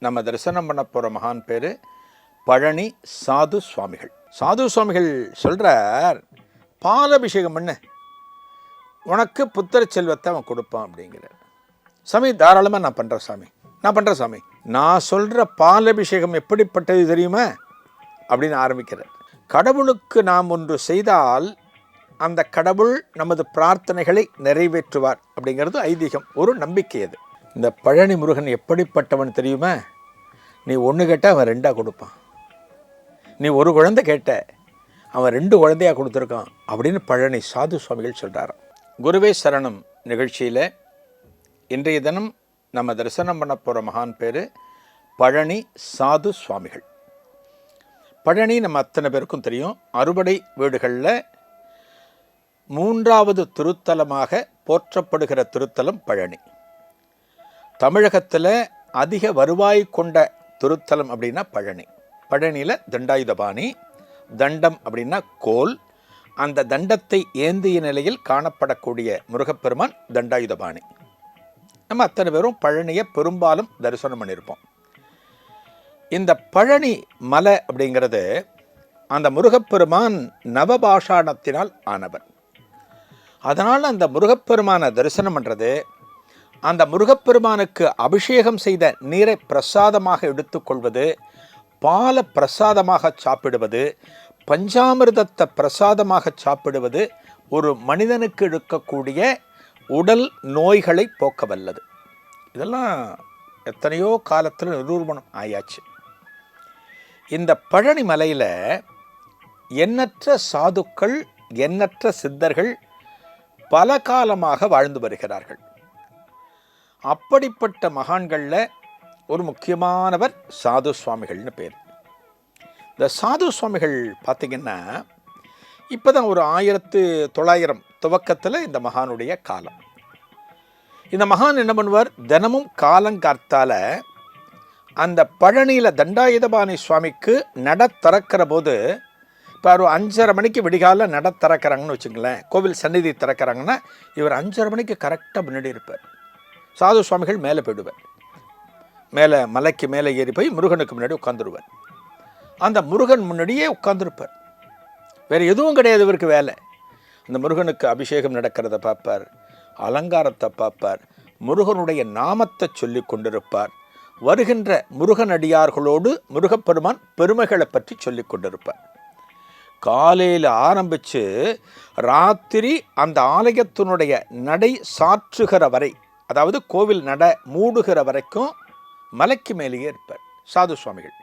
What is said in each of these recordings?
நம்ம தரிசனம் பண்ண போகிற மகான் பேர் பழனி சாது சுவாமிகள். சாது சுவாமிகள் சொல்கிறார் பாலபிஷேகம் பண்ணு. உனக்கு புத்திர செல்வத்தை அவன் கொடுப்பான் அப்படிங்கிறார். சாமி தாராளமாக நான் பண்ணுறேன் சாமி. நான் பண்ணுறேன் சாமி. நான் சொல்கிற பாலபிஷேகம் எப்படிப்பட்டது தெரியுமா? அப்படின்னு ஆரம்பிக்கிறார். கடவுளுக்கு நாம் ஒன்று செய்தால் அந்த கடவுள் நமது பிரார்த்தனைகளை நிறைவேற்றுவார் அப்படிங்கிறது ஐதீகம். ஒரு நம்பிக்கை அது. இந்த பழனி முருகன் எப்படிப்பட்டவன் தெரியுமா? நீ ஒன்று கேட்டால் அவன் ரெண்டாக கொடுப்பான். நீ ஒரு குழந்தை கேட்ட அவன் ரெண்டு குழந்தையாக கொடுத்துருக்கான் அப்படின்னு பழனி சாது சுவாமிகள் சொல்கிறாராம் குருவே சரணம் நிகழ்ச்சியில். இன்றைய தினம் நம்ம தரிசனம் பண்ண போகிற மகான் பேர் பழனி சாது சுவாமிகள். பழனி நம்ம அத்தனை பேருக்கும் தெரியும். அறுபடை வீடுகளில் மூன்றாவது திருத்தலமாக போற்றப்படுகிற திருத்தலம் பழனி. தமிழகத்தில் அதிக வருவாய் கொண்ட திருத்தலம் அப்படின்னா பழனி. பழனியில் தண்டாயுதபாணி தண்டம் அப்படின்னா கோல். அந்த தண்டத்தை ஏந்திய நிலையில் காணப்படக்கூடிய முருகப்பெருமான் தண்டாயுதபாணி. நம்ம அத்தனை பேரும் பழனியை பெரும்பாலும் தரிசனம் பண்ணியிருப்போம். இந்த பழனி மலை அப்படிங்கிறது அந்த முருகப்பெருமான் நவபாஷாணத்தினால் ஆனவர் அதனால் அந்த முருகப்பெருமானை தரிசனம் பண்ணுறது அந்த முருகப்பெருமானுக்கு அபிஷேகம் செய்த நீரை பிரசாதமாக எடுத்துக்கொள்வது பால பிரசாதமாக சாப்பிடுவது பஞ்சாமிர்தத்தை பிரசாதமாக சாப்பிடுவது ஒரு மனிதனுக்கு இருக்கக்கூடிய உடல் நோய்களை போக்க வல்லது இதெல்லாம் எத்தனையோ காலத்தில் நிரூபணம் ஆயாச்சு. இந்த பழனி மலையில் எண்ணற்ற சாதுக்கள் எண்ணற்ற சித்தர்கள் பல காலமாக வாழ்ந்து வருகிறார்கள். அப்படிப்பட்ட மகான்களில் ஒரு முக்கியமானவர் சாது சுவாமிகள்னு பேர். இந்த சாது சுவாமிகள் பார்த்திங்கன்னா இப்போ தான் ஒரு ஆயிரத்து தொள்ளாயிரம் துவக்கத்தில் இந்த மகானுடைய காலம். இந்த மகான் என்ன பண்ணுவார்? தினமும் காலங்கார்த்தால அந்த பழனியில் தண்டாயுதபாணி சுவாமிக்கு நட திறக்கிற போது இப்போ ஒரு அஞ்சரை மணிக்கு விடிகாலில் நட திறக்கிறாங்கன்னு வச்சுங்களேன் கோவில் சந்நிதி திறக்கிறாங்கன்னா இவர் அஞ்சரை மணிக்கு கரெக்டாக முன்னாடி இருப்பார். சாது சுவாமிகள் மேலே போயிடுவார். மேலே மலைக்கு மேலே ஏறி போய் முருகனுக்கு முன்னாடி உட்காந்துருவார் அந்த முருகன் முன்னாடியே உட்காந்துருப்பார் வேறு எதுவும் கிடையாது இவருக்கு வேலை. அந்த முருகனுக்கு அபிஷேகம் நடக்கிறத பார்ப்பார் அலங்காரத்தை பார்ப்பார் முருகனுடைய நாமத்தை சொல்லி கொண்டிருப்பார் வருகின்ற முருகனடியார்களோடு முருகப்பெருமான் பெருமைகளை பற்றி சொல்லி கொண்டிருப்பார். காலையில் ஆரம்பித்து ராத்திரி அந்த ஆலயத்தினுடைய நடை சாற்றுகிற வரை அதாவது கோவில் நட மூடுகிற வரைக்கும் மலைக்கு மேலேயே இருப்பார். சாது சுவாமிகள்.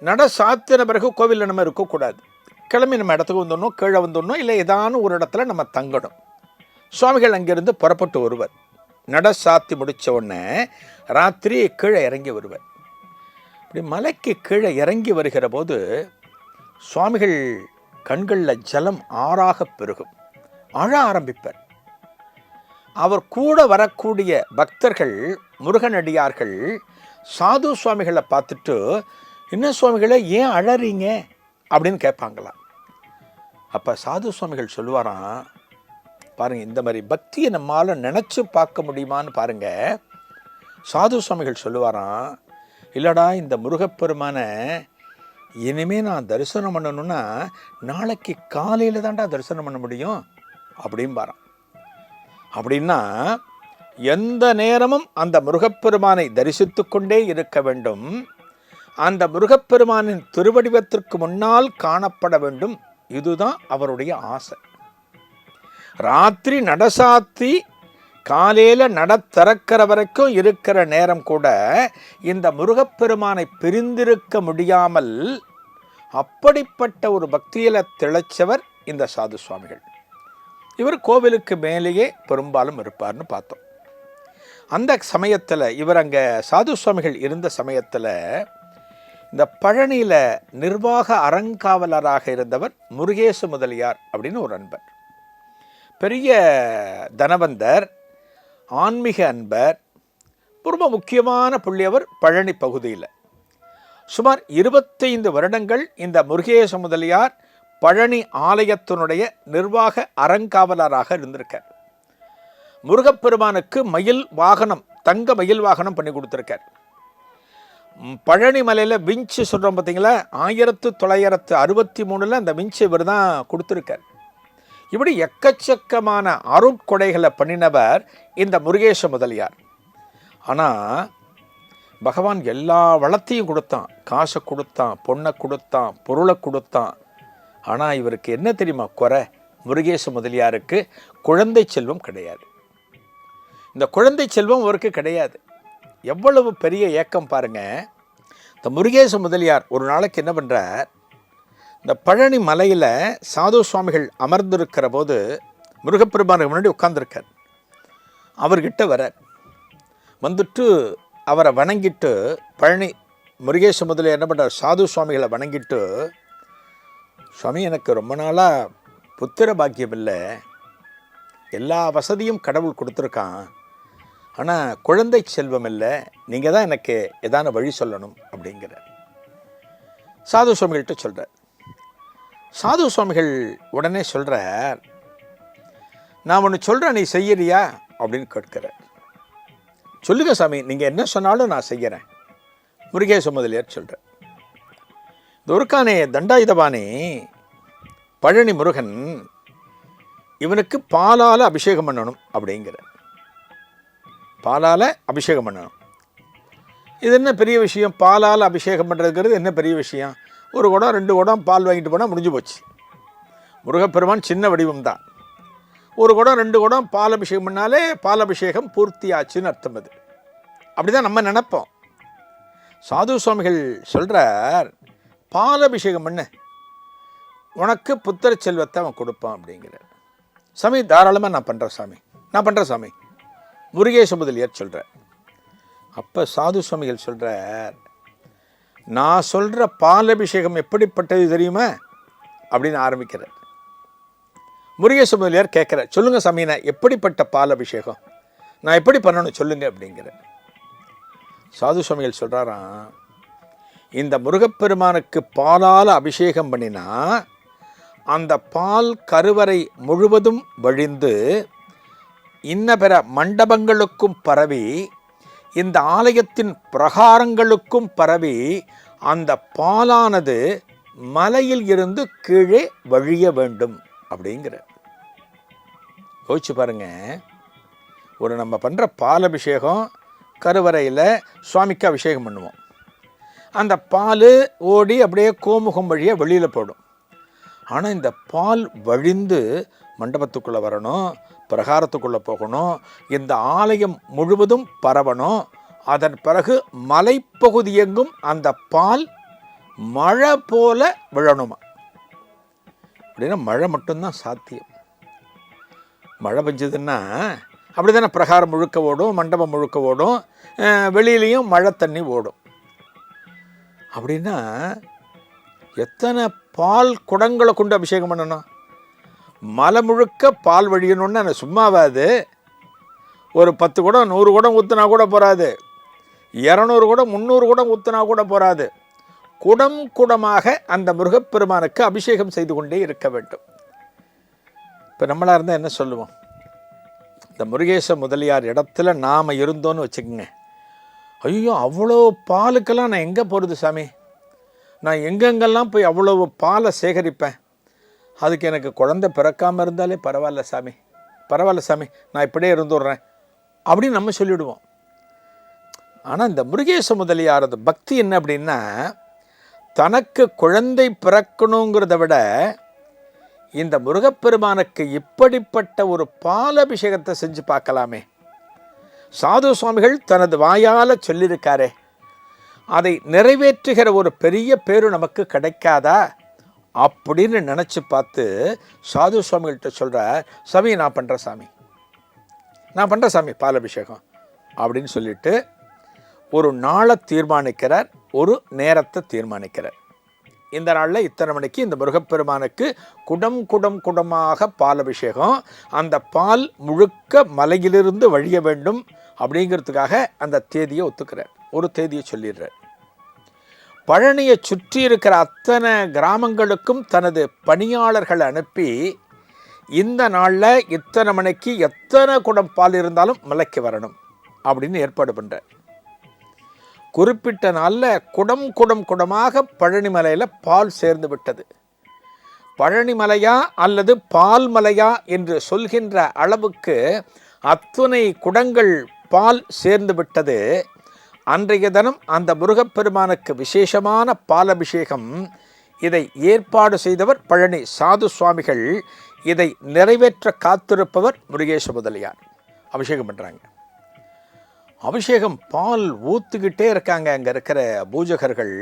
நட சாத்தின பிறகு கோவிலில் நம்ம இருக்கக்கூடாது கிளம்பி நம்ம இடத்துக்கு வந்துடணும் கீழே வந்துடணும் இல்லை ஏதானும் ஒரு இடத்துல நம்ம தங்கணும். சுவாமிகள் அங்கிருந்து புறப்பட்டு வருவர். நட சாத்தி முடித்த உடனே ராத்திரி கீழே இறங்கி வருவர். இப்படி மலைக்கு கீழே இறங்கி வருகிற போது சுவாமிகள் கண்களில் ஜலம் ஆறாக பெருகும். அழ ஆரம்பிப்பார். அவர் கூட வரக்கூடிய பக்தர்கள் முருகனடியார்கள் சாது சுவாமிகளை பார்த்துட்டு என்ன சுவாமிகளை ஏன் அழறீங்க? அப்படின்னு கேட்பாங்களாம். அப்போ சாது சுவாமிகள் சொல்லுவாராம் பாருங்க இந்த மாதிரி பக்தியை நம்மால் நினச்சி பார்க்க முடியுமான்னு பாருங்க. சாது சுவாமிகள் சொல்லுவாராம் இல்லடா இந்த முருகப்பெருமான இனிமேல் நான் தரிசனம் பண்ணணும்னா நாளைக்கு காலையில் தான்டா தரிசனம் பண்ண முடியும். அப்படிம்பாராம். அப்படின்னா எந்த நேரமும் அந்த முருகப்பெருமானை தரிசித்து கொண்டே இருக்க வேண்டும். அந்த முருகப்பெருமானின் திருவடிவத்திற்கு முன்னால் காணப்பட வேண்டும். இதுதான் அவருடைய ஆசை. ராத்திரி நடசாத்தி காலையில் நட திறக்கிற வரைக்கும் இருக்கிற நேரம் கூட இந்த முருகப்பெருமானை பிரிந்திருக்க முடியாமல் அப்படிப்பட்ட ஒரு பக்தியில் திளைச்சவர் இந்த சாது சுவாமிகள். இவர் கோவிலுக்கு மேலேயே பெரும்பாலும் இருப்பார்னு பார்த்தோம். அந்த சமயத்தில் இவர் அங்கே சாது சுவாமிகள் இருந்த சமயத்தில் இந்த பழனியில் நிர்வாக அறங்காவலராக இருந்தவர் முருகேசு முதலியார் அப்படின்னு ஒரு அன்பர். பெரிய தனவந்தர் ஆன்மீக அன்பர் ரொம்ப முக்கியமான புள்ளியவர் பழனி பகுதியில். சுமார் இருபத்தைந்து வருடங்கள் இந்த முருகேச முதலியார் பழனி ஆலயத்தினுடைய நிர்வாக அறங்காவலராக இருந்திருக்கார். முருகப்பெருமானுக்கு மயில் வாகனம் தங்க மயில் வாகனம் பண்ணி கொடுத்துருக்கார். பழனி மலையில் விஞ்சு சொல்கிறோம் பார்த்தீங்களா ஆயிரத்து தொள்ளாயிரத்து அறுபத்தி மூணில் அந்த விஞ்சு இவர் தான் கொடுத்துருக்கார். இப்படி எக்கச்சக்கமான அருட்கொடைகளை பண்ணினவர் இந்த முருகேச முதலியார். ஆனால் பகவான் எல்லா வளத்தையும் கொடுத்தான். காசை கொடுத்தான் பொண்ணை கொடுத்தான் பொருளை கொடுத்தான் ஆனால் இவருக்கு என்ன தெரியுமா குறை? முருகேச முதலியாருக்கு குழந்தை செல்வம் கிடையாது. இந்த குழந்தை செல்வம் அவருக்கு கிடையாது. எவ்வளவு பெரிய ஏக்கம் பாருங்கள் இந்த முருகேச முதலியார் ஒரு நாளைக்கு என்ன பண்ணுறார் இந்த பழனி மலையில் சாது சுவாமிகள் அமர்ந்திருக்கிற போது முருகப்பெருமானுக்கு முன்னாடி உட்காந்துருக்கார் அவர்கிட்ட வர வந்துட்டு அவரை வணங்கிட்டு பழனி முருகேச முதலியார் என்ன பண்ணுறார் சாது சுவாமிகளை வணங்கிட்டு சுவாமி எனக்கு ரொம்ப நாளாக புத்திர பாக்கியம் இல்லை. எல்லா வசதியும் கடவுள் கொடுத்துருக்கான். ஆனால் குழந்தை செல்வம் இல்லை. நீங்கள் தான் எனக்கு எதான வழி சொல்லணும் அப்படிங்கிறார். சாது சுவாமிகள்கிட்ட சொல்கிறார் சாது சுவாமிகள் உடனே சொல்கிறார் நான் ஒன்று சொல்கிறேன் நீ செய்யறியா? அப்படின்னு கேட்கிறார். சொல்லுங்க சாமி நீங்கள் என்ன சொன்னாலும் நான் செய்கிறேன் முருகேச முதலியார் சொல்கிறேன் துர்கானே தண்டாயுதபானே பழனி முருகன் இவனுக்கு பாலால் அபிஷேகம் பண்ணணும் அப்படிங்கிற பாலால் அபிஷேகம் பண்ணணும். இது என்ன பெரிய விஷயம்? பாலால் அபிஷேகம் பண்ணுறதுங்கிறது என்ன பெரிய விஷயம்? ஒரு குடம் ரெண்டு குடம் பால் வாங்கிட்டு போனால் முடிஞ்சு போச்சு. முருகப்பெருமான் சின்ன வடிவம் தான். ஒரு குடம் ரெண்டு குடம் பால் அபிஷேகம் பண்ணாலே பால் அபிஷேகம் பூர்த்தி ஆச்சுன்னு அர்த்தம் அது. அப்படி தான் நம்ம நினப்போம். சாது சுவாமிகள் சொல்கிறார் பால் அபிஷேகம் பண்ணு. உனக்கு புத்திர செல்வத்தை அவன் கொடுப்பான் அப்படிங்கிறார். சாமி தாராளமாக நான் பண்ணுறேன் சாமி. நான் பண்ணுறேன் சாமி. முருகேச முதலியார் சொல்கிறார் அப்போ சாது சுவாமிகள் சொல்கிறார் நான் சொல்கிற பால் அபிஷேகம் எப்படிப்பட்டது தெரியுமா? அப்படின்னு ஆரம்பிக்கிறார். முருகேச முதலியார் கேட்குறார் சொல்லுங்கள் சாமி நான் எப்படிப்பட்ட பால் அபிஷேகம் நான் எப்படி பண்ணணும்? சொல்லுங்கள் அப்படிங்கிற சாது சுவாமிகள் சொல்கிறாராம் இந்த முருகப்பெருமானுக்கு பாலால் அபிஷேகம் பண்ணினா அந்த பால் கருவறை முழுவதும் வழிந்து இன்ன பிற மண்டபங்களுக்கும் பரவி இந்த ஆலயத்தின் பிரகாரங்களுக்கும் பரவி அந்த பாலானது மலையில் இருந்து கீழே வழிய வேண்டும் அப்படிங்கிற. யோசிச்சு பாருங்க. ஒரு நம்ம பண்ணுற பால் அபிஷேகம் கருவறையில் சுவாமிக்கு அபிஷேகம் பண்ணுவோம். அந்த பால் ஓடி அப்படியே கோமுகம் வழியாக வெளியில் போடும். ஆனால் இந்த பால் வழிந்து மண்டபத்துக்குள்ளே வரணும் பிரகாரத்துக்குள்ளே போகணும் இந்த ஆலயம் முழுவதும் பரவணும். அதன் பிறகு மலைப்பகுதி எங்கும் அந்த பால் மழை போல விழணுமா? அப்படின்னா மழை மட்டும்தான் சாத்தியம். மழை பெஞ்சதுன்னா அப்படி தானே பிரகாரம் முழுக்க ஓடும் மண்டபம் முழுக்க ஓடும் வெளியிலையும் மழை தண்ணி ஓடும். அப்படின்னா எத்தனை பால் குடங்களை கொண்டு அபிஷேகம் பண்ணணும்? மலை முழுக்க பால் வழியணும்னு நான் சும்மாவாது. ஒரு பத்து குடம் நூறு குடம் ஊற்றுனா கூட போகாது இரநூறு குடம் முந்நூறு குடம் ஊற்றுனா கூட போகாது குடம் குடமாக அந்த முருகப்பெருமானுக்கு அபிஷேகம் செய்து கொண்டே இருக்க வேண்டும். இப்போ நம்மளாக இருந்தால் என்ன சொல்லுவோம்? இந்த முருகேச முதலியார் இடத்துல நாம் இருந்தோன்னு வச்சுக்கோங்க. ஐயோ அவ்வளோ பாலுக்கெல்லாம் நான் எங்கே போகிறது சாமி? நான் எங்கெங்கெல்லாம் போய் அவ்வளோ பாலை சேகரிப்பேன்? அதுக்கு எனக்கு குழந்தை பிறக்காமல் இருந்தாலே பரவாயில்ல சாமி. பரவாயில்ல சாமி நான் இப்படியே இருந்துடுறேன். அப்படின்னு நம்ம சொல்லிவிடுவோம் ஆனால் இந்த முருகேச முதலியாரது பக்தி என்ன அப்படின்னா தனக்கு குழந்தை பிறக்கணுங்கிறத விட இந்த முருகப்பெருமானுக்கு இப்படிப்பட்ட ஒரு பாலபிஷேகத்தை செஞ்சு பார்க்கலாமே. சாது சுவாமிகள் தனது வாயால் சொல்லியிருக்காரே. அதை நிறைவேற்றுகிற ஒரு பெரிய பேரு நமக்கு கிடைக்காதா? அப்படின்னு நினச்சி பார்த்து சாது சுவாமிகள்கிட்ட சொல்கிற சாமி நான் பண்ணுறேன் சாமி. நான் பண்ணுறேன் சாமி பாலபிஷேகம். அப்படின்னு சொல்லிட்டு ஒரு நாளை தீர்மானிக்கிறார் ஒரு நேரத்தை தீர்மானிக்கிறார். இந்த நாளில் இத்தனை மணிக்கு இந்த முருகப்பெருமானுக்கு குடம் குடம் குடமாக பால் அபிஷேகம் அந்த பால் முழுக்க மலையிலிருந்து வழிய வேண்டும் அப்படிங்கிறதுக்காக அந்த தேதியை ஒத்துக்கிறார். ஒரு தேதியை சொல்லிடுறார். பழனியை சுற்றி இருக்கிற அத்தனை கிராமங்களுக்கும் தனது பணியாளர்களை அனுப்பி இந்த நாளில் இத்தனை மணிக்கு எத்தனை குடம் பால் இருந்தாலும் மலைக்கு வரணும் அப்படின்னு ஏற்பாடு பண்ணுறார் குறிப்பிட்ட நாளில் குடம் குடம் குடமாக பழனிமலையில் பால் சேர்ந்து விட்டது. பழனிமலையா அல்லது பால் மலையா என்று சொல்கின்ற அளவுக்கு அத்துணை குடங்கள் பால் சேர்ந்து விட்டது. அன்றைய தினம் அந்த முருகப்பெருமானுக்கு விசேஷமான பாலபிஷேகம். இதை ஏற்பாடு செய்தவர் பழனி சாது சுவாமிகள். இதை நிறைவேற்ற காத்திருப்பவர் முருகேச முதலியார். அபிஷேகம் பண்ணுறாங்க அபிஷேகம் பால் ஊத்துக்கிட்டே இருக்காங்க அங்கே இருக்கிற பூஜகர்கள்.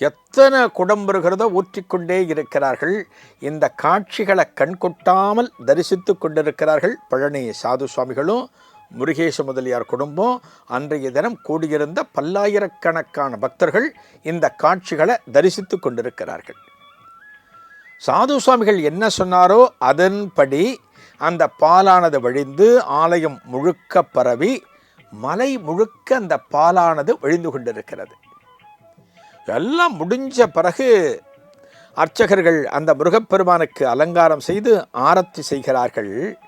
எத்தனை குடம் வருகிறதோ ஊற்றிக்கொண்டே இருக்கிறார்கள். இந்த காட்சிகளை கண்கொட்டாமல் தரிசித்து கொண்டிருக்கிறார்கள் பழனி சாது சுவாமிகளும் முருகேச முதலியார் குடும்பம். அன்றைய தினம் கூடியிருந்த பல்லாயிரக்கணக்கான பக்தர்கள் இந்த காட்சிகளை தரிசித்து கொண்டிருக்கிறார்கள். சாது சுவாமிகள் என்ன சொன்னாரோ அதன்படி அந்த பாலானது வழிந்து ஆலயம் முழுக்க பரவி மலை முழுக்க அந்த பாலானது வழிந்து கொண்டிருக்கிறது. எல்லாம் முடிஞ்ச பிறகு அர்ச்சகர்கள் அந்த முருகப்பெருமானுக்கு அலங்காரம் செய்து ஆரத்தி செய்கிறார்கள்.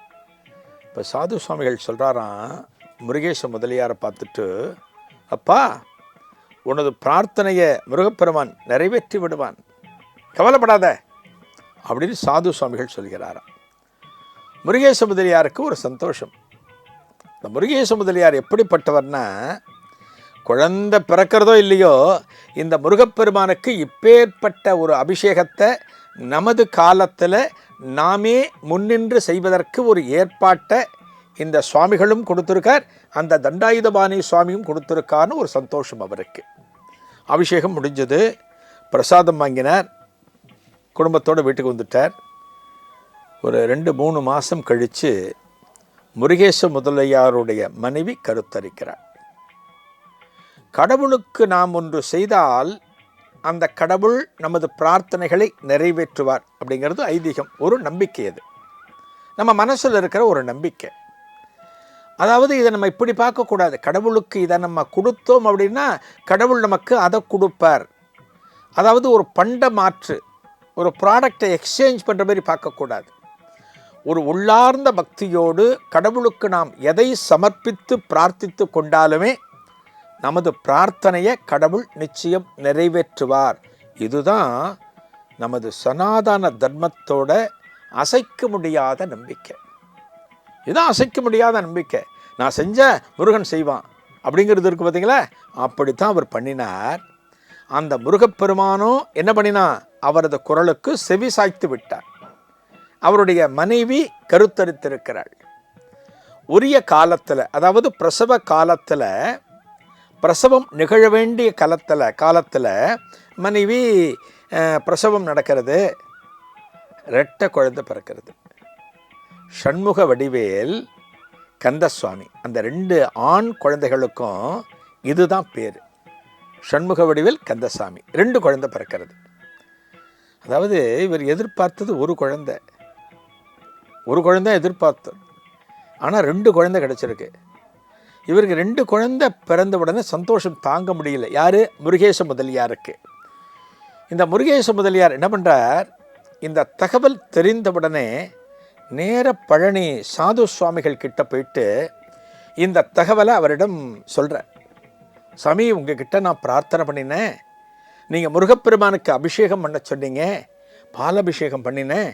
இப்போ சாது சுவாமிகள் சொல்கிறாராம் முருகேச முதலியாரை பார்த்துட்டு அப்பா உனது பிரார்த்தனையை முருகப்பெருமான் நிறைவேற்றி விடுவான். கவலைப்படாத அப்படின்னு சாது சுவாமிகள் சொல்கிறாராம். முருகேச முதலியாருக்கு ஒரு சந்தோஷம். இந்த முருகேச முதலியார் எப்படிப்பட்டவர்னா குழந்தை பிறக்கிறதோ இல்லையோ இந்த முருகப்பெருமானுக்கு இப்பேற்பட்ட ஒரு அபிஷேகத்தை நமது காலத்தில் நாமே முன்னின்று செய்வதற்கு ஒரு ஏற்பாட்டை இந்த சுவாமிகளும் கொடுத்துருக்கார். அந்த தண்டாயுதபாணி சுவாமியும் கொடுத்துருக்கான்னு ஒரு சந்தோஷம் அவருக்கு. அபிஷேகம் முடிஞ்சது. பிரசாதம் வாங்கினார். குடும்பத்தோடு வீட்டுக்கு வந்துட்டார். ஒரு ரெண்டு மூணு மாதம் கழித்து முருகேச முதலியாருடைய மனைவி கருத்தரிக்கிறார். கடவுளுக்கு நாம் ஒன்று செய்தால் அந்த கடவுள் நமது பிரார்த்தனைகளை நிறைவேற்றுவார் அப்படிங்கிறது ஐதீகம். ஒரு நம்பிக்கை அது. நம்ம மனசில் இருக்கிற ஒரு நம்பிக்கை. அதாவது இதை நம்ம இப்படி பார்க்கக்கூடாது. கடவுளுக்கு இதை நம்ம கொடுத்தோம் அப்படின்னா கடவுள் நமக்கு அதை கொடுப்பார். அதாவது ஒரு பண்ட மாற்று ஒரு ப்ராடக்டை எக்ஸ்சேஞ்ச் பண்ணுற மாதிரி பார்க்கக்கூடாது. ஒரு உள்ளார்ந்த பக்தியோடு கடவுளுக்கு நாம் எதை சமர்ப்பித்து பிரார்த்தித்து கொண்டாலுமே நமது பிரார்த்தனையை கடவுள் நிச்சயம் நிறைவேற்றுவார். இதுதான் நமது சனாதன தர்மத்தோட அசைக்க முடியாத நம்பிக்கை. இதுதான் அசைக்க முடியாத நம்பிக்கை. நான் செஞ்ச முருகன் செய்வான் அப்படிங்கிறது இருக்குது பார்த்தீங்களா? அப்படித்தான் அவர் பண்ணினார். அந்த முருகப்பெருமானும் என்ன பண்ணினா அவரது குரலுக்கு செவி சாய்த்து விட்டார். அவருடைய மனைவி கருத்தரித்திருக்கிறாள். உரிய காலத்தில் அதாவது பிரசவ காலத்தில் பிரசவம் நிகழ வேண்டிய காலத்தில் காலத்தில் மனைவி பிரசவம் நடக்கிறது. ரெட்டை குழந்தை பிறக்கிறது. ஷண்முக வடிவேல் கந்தசுவாமி அந்த ரெண்டு ஆண் குழந்தைகளுக்கும் இதுதான் பேர். ஷண்முக வடிவேல் கந்தசாமி ரெண்டு குழந்தை பிறக்கிறது. அதாவது இவர் எதிர்பார்த்தது ஒரு குழந்தை. ஒரு குழந்தை எதிர்பார்த்தார் ஆனால் ரெண்டு குழந்தை கிடச்சிருக்கு. இவருக்கு ரெண்டு குழந்தை பிறந்த உடனே சந்தோஷம் தாங்க முடியல. யார்? முருகேச முதலியாருக்கு. இந்த முருகேச முதலியார் என்ன பண்ணுறார் இந்த தகவல் தெரிந்தவுடனே நேர பழனி சாது சுவாமிகள் கிட்ட போயிட்டு இந்த தகவலை அவரிடம் சொல்கிறார் சாமி உங்ககிட்ட நான் பிரார்த்தனை பண்ணினேன். நீங்கள் முருகப்பெருமானுக்கு அபிஷேகம் பண்ண சொன்னீங்க. பாலபிஷேகம் பண்ணினேன்.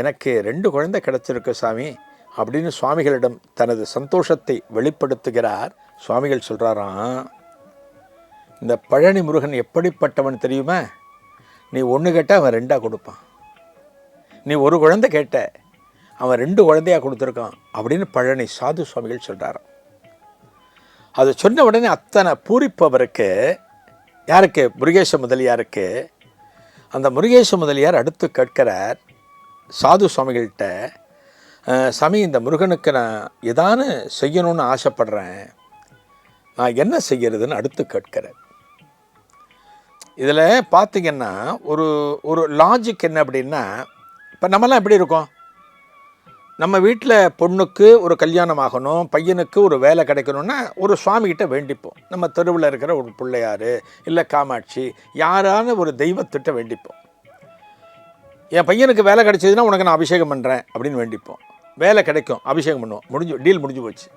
எனக்கு ரெண்டு குழந்தை கிடச்சிருக்கு சாமி அப்படின்னு சுவாமிகளிடம் தனது சந்தோஷத்தை வெளிப்படுத்துகிறார். சுவாமிகள் சொல்கிறாராம் இந்த பழனி முருகன் எப்படிப்பட்டவன் தெரியுமா? நீ ஒன்று கேட்டால் அவன் ரெண்டாக கொடுப்பான். நீ ஒரு குழந்தை கேட்ட அவன் ரெண்டு குழந்தையாக கொடுத்துருக்கான் அப்படின்னு பழனி சாது சுவாமிகள் சொல்கிறாராம் அது சொன்ன உடனே அத்தனை பூரிப்பவருக்கு யாருக்கு? முருகேச முதலியாருக்கு. அந்த முருகேச முதலியார் அடுத்து கேட்கிறார் சாது சுவாமிகள்கிட்ட சாமி இந்த முருகனுக்கு நான் எதானு செய்யணும்னு ஆசைப்படுறேன். நான் என்ன செய்கிறதுன்னு அடுத்து கேட்கிறேன் இதில் பார்த்திங்கன்னா ஒரு ஒரு லாஜிக் என்ன அப்படின்னா இப்போ நம்மலாம் எப்படி இருக்கோம்? நம்ம வீட்டில் பொண்ணுக்கு ஒரு கல்யாணம் ஆகணும் பையனுக்கு ஒரு வேலை கிடைக்கணும்னா ஒரு சுவாமிகிட்ட வேண்டிப்போம். நம்ம தெருவில் இருக்கிற ஒரு பிள்ளையார் இல்லை காமாட்சி யாரான ஒரு தெய்வத்திட்ட வேண்டிப்போம். என் பையனுக்கு வேலை கிடைச்சதுன்னா உனக்கு நான் அபிஷேகம் பண்ணுறேன் அப்படின்னு வேண்டிப்போம். வேலை கிடைக்கும் அபிஷேகம் பண்ணுவோம். முடிஞ்சு டீல் முடிஞ்சு போச்சு.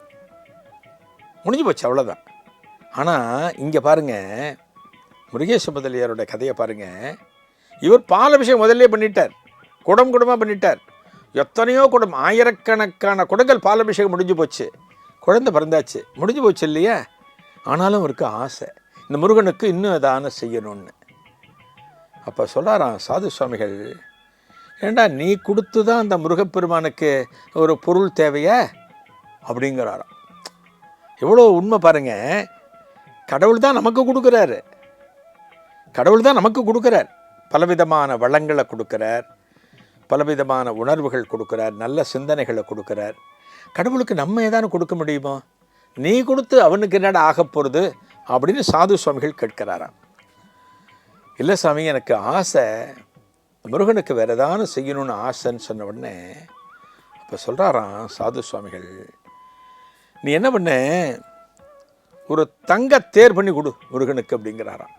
முடிஞ்சு போச்சு அவ்வளோதான் ஆனால் இங்கே பாருங்க முருகேச முதலியாரோட கதையை பாருங்கள் இவர் பால் அபிஷேகம் முதல்ல பண்ணிட்டார். குடம் குடமாக பண்ணிட்டார். எத்தனையோ குடம் ஆயிரக்கணக்கான குடங்கள் பால் அபிஷேகம் முடிஞ்சு போச்சு. குழந்தை பிறந்தாச்சு. முடிஞ்சு போச்சு இல்லையா? ஆனாலும் அவருக்கு ஆசை. இந்த முருகனுக்கு இன்னும் ஏதான செய்யணும்னு. அப்போ சொல்கிறான் சாது சுவாமிகள் ஏண்டா நீ கொடுத்து தான் அந்த முருகப்பெருமானுக்கு ஒரு பொருள் தேவையா? அப்படிங்கிறாராம். எவ்வளோ உண்மை பாருங்க. கடவுள் தான் நமக்கு கொடுக்குறாரு. கடவுள் தான் நமக்கு கொடுக்குறார். பலவிதமான வளங்களை கொடுக்குறார். பலவிதமான உணர்வுகள் கொடுக்குறார். நல்ல சிந்தனைகளை கொடுக்குறார். கடவுளுக்கு நம்ம ஏதானு கொடுக்க முடியுமோ? நீ கொடுத்து அவனுக்கு என்னடா ஆகப் போகிறது அப்படின்னு சாது சுவாமிகள் கேட்கிறாராம். இல்லை சாமி எனக்கு ஆசை முருகனுக்கு வேறு ஏதாவது செய்யணும்னு ஆசைன்னு சொன்ன உடனே அப்போ சொல்கிறாராம் சாது சுவாமிகள் நீ என்ன பண்ண? ஒரு தங்க தேர் பண்ணி கொடு முருகனுக்கு அப்படிங்கிறாராம்.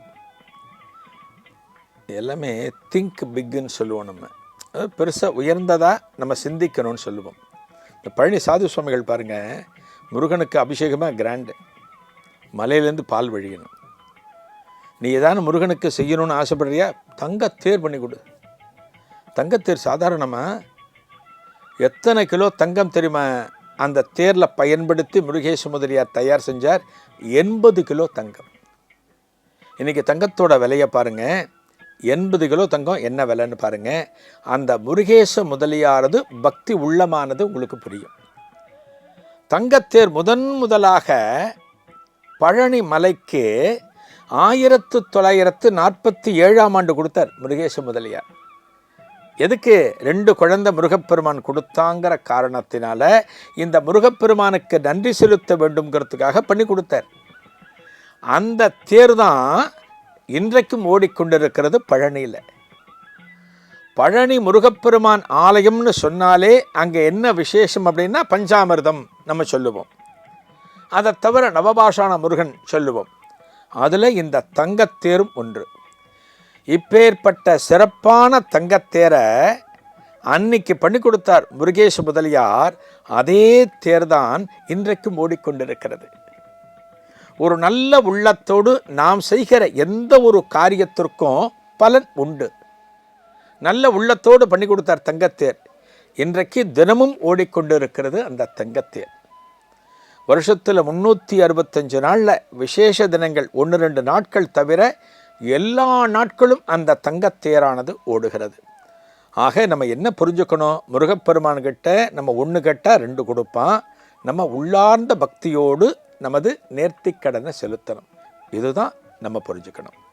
எல்லாமே திங்க் பிக்குன்னு சொல்லுவோம் நம்ம. அதாவது பெருசாக உயர்ந்ததாக நம்ம சிந்திக்கணும்னு சொல்லுவோம். இந்த பழனி சாது சுவாமிகள் பாருங்கள் முருகனுக்கு அபிஷேகமாக கிராண்டு மலையிலேருந்து பால் வழியணும். நீ ஏதான முருகனுக்கு செய்யணும்னு ஆசைப்படுறியா? தங்க தேர் பண்ணி கொடு. தங்கத்தேர் சாதாரணமாக எத்தனை கிலோ தங்கம் தெரியுமா? அந்த தேரில் பயன்படுத்தி முருகேச முதலியார் தயார் செஞ்சார் எண்பது கிலோ தங்கம். இன்றைக்கி தங்கத்தோட விலையை பாருங்கள் எண்பது கிலோ தங்கம் என்ன விலைன்னு பாருங்கள் அந்த முருகேச முதலியாரது பக்தி உள்ளமானது உங்களுக்கு புரியும். தங்கத்தேர் முதன் முதலாக பழனி மலைக்கு ஆயிரத்து தொள்ளாயிரத்து நாற்பத்தி ஏழாம் ஆண்டு கொடுத்தார் முருகேச முதலியார். எதுக்கு ரெண்டு குழந்தை முருகப்பெருமான் கொடுத்தாங்கிற காரணத்தினால இந்த முருகப்பெருமானுக்கு நன்றி செலுத்த வேண்டும்ங்கிறதுக்காக பண்ணி கொடுத்தார். அந்த தேர் தான் இன்றைக்கும் ஓடிக்கொண்டிருக்கிறது பழனியில். பழனி முருகப்பெருமான் ஆலயம்னு சொன்னாலே அங்கே என்ன விசேஷம் அப்படின்னா பஞ்சாமிர்தம் நம்ம சொல்லுவோம். அதை தவிர நவபாஷான முருகன் சொல்லுவோம். அதில் இந்த தங்கத்தேரும் ஒன்று. இப்பேற்பட்ட சிறப்பான தங்கத்தேரை அன்னைக்கு பண்ணி கொடுத்தார் முருகேஷ் முதலியார். அதே தேர்தான் இன்றைக்கும் ஓடிக்கொண்டிருக்கிறது. ஒரு நல்ல உள்ளத்தோடு நாம் செய்கிற எந்த ஒரு காரியத்திற்கும் பலன் உண்டு. நல்ல உள்ளத்தோடு பண்ணி கொடுத்தார் தங்கத்தேர். இன்றைக்கு தினமும் ஓடிக்கொண்டிருக்கிறது அந்த தங்கத்தேர். வருஷத்தில் முந்நூற்றி அறுபத்தஞ்சு நாளில் விசேஷ தினங்கள் ஒன்று ரெண்டு நாட்கள் தவிர எல்லா நாட்களும் அந்த தங்கத்தேரானது ஓடுகிறது. ஆக நம்ம என்ன புரிஞ்சுக்கணும்? முருகப்பெருமான்கிட்ட நம்ம ஒன்று கேட்டால் ரெண்டு கொடுப்பான். நம்ம உள்ளார்ந்த பக்தியோடு நமது நேர்த்திக்கடனை செலுத்தணும். இதுதான் நம்ம புரிஞ்சுக்கணும்.